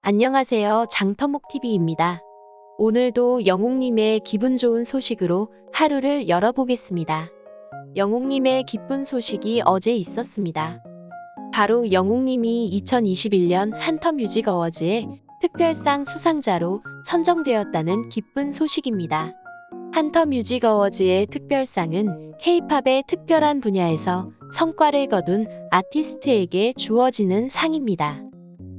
안녕하세요. 장터목TV입니다. 오늘도 영웅님의 기분 좋은 소식으로 하루를 열어보겠습니다. 영웅님의 기쁜 소식이 어제 있었습니다. 바로 영웅님이 2021년 한터 뮤직 어워즈의 특별상 수상자로 선정되었다는 기쁜 소식입니다. 한터 뮤직 어워즈의 특별상은 K-팝의 특별한 분야에서 성과를 거둔 아티스트에게 주어지는 상입니다.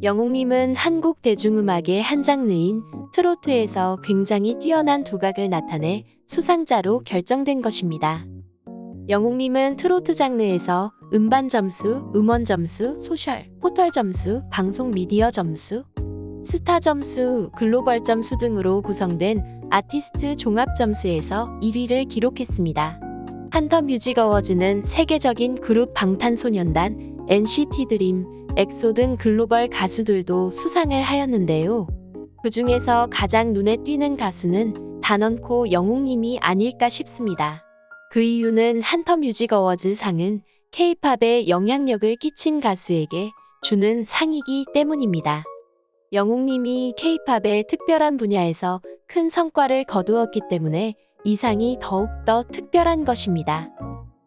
영웅님은 한국 대중음악의 한 장르인 트로트에서 굉장히 뛰어난 두각을 나타내 수상자로 결정된 것입니다. 영웅님은 트로트 장르에서 음반 점수, 음원 점수, 소셜, 포털 점수, 방송 미디어 점수, 스타 점수, 글로벌 점수 등으로 구성된 아티스트 종합 점수에서 1위를 기록했습니다. 한터 뮤직 어워즈는 세계적인 그룹 방탄소년단, NCT 드림, 엑소 등 글로벌 가수들도 수상을 하였는데요. 그 중에서 가장 눈에 띄는 가수는 단언코 영웅님이 아닐까 싶습니다. 그 이유는 한터 뮤직 어워즈 상은 K-팝에 영향력을 끼친 가수에게 주는 상이기 때문입니다. 영웅님이 K-팝의 특별한 분야에서 큰 성과를 거두었기 때문에 이 상이 더욱더 특별한 것입니다.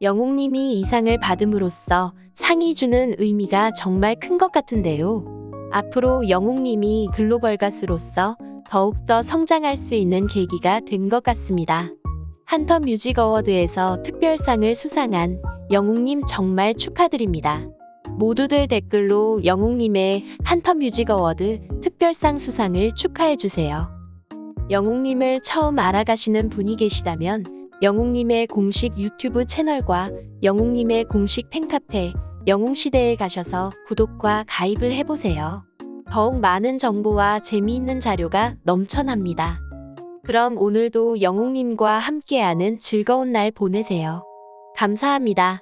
영웅님이 이 상을 받음으로써 상이 주는 의미가 정말 큰 것 같은데요. 앞으로 영웅님이 글로벌 가수로서 더욱더 성장할 수 있는 계기가 된 것 같습니다. 한터 뮤직 어워드에서 특별상을 수상한 영웅님 정말 축하드립니다. 모두들 댓글로 영웅님의 한터 뮤직 어워드 특별상 수상을 축하해주세요. 영웅님을 처음 알아가시는 분이 계시다면 영웅님의 공식 유튜브 채널과 영웅님의 공식 팬카페 영웅시대에 가셔서 구독과 가입을 해보세요. 더욱 많은 정보와 재미있는 자료가 넘쳐납니다. 그럼 오늘도 영웅님과 함께하는 즐거운 날 보내세요. 감사합니다.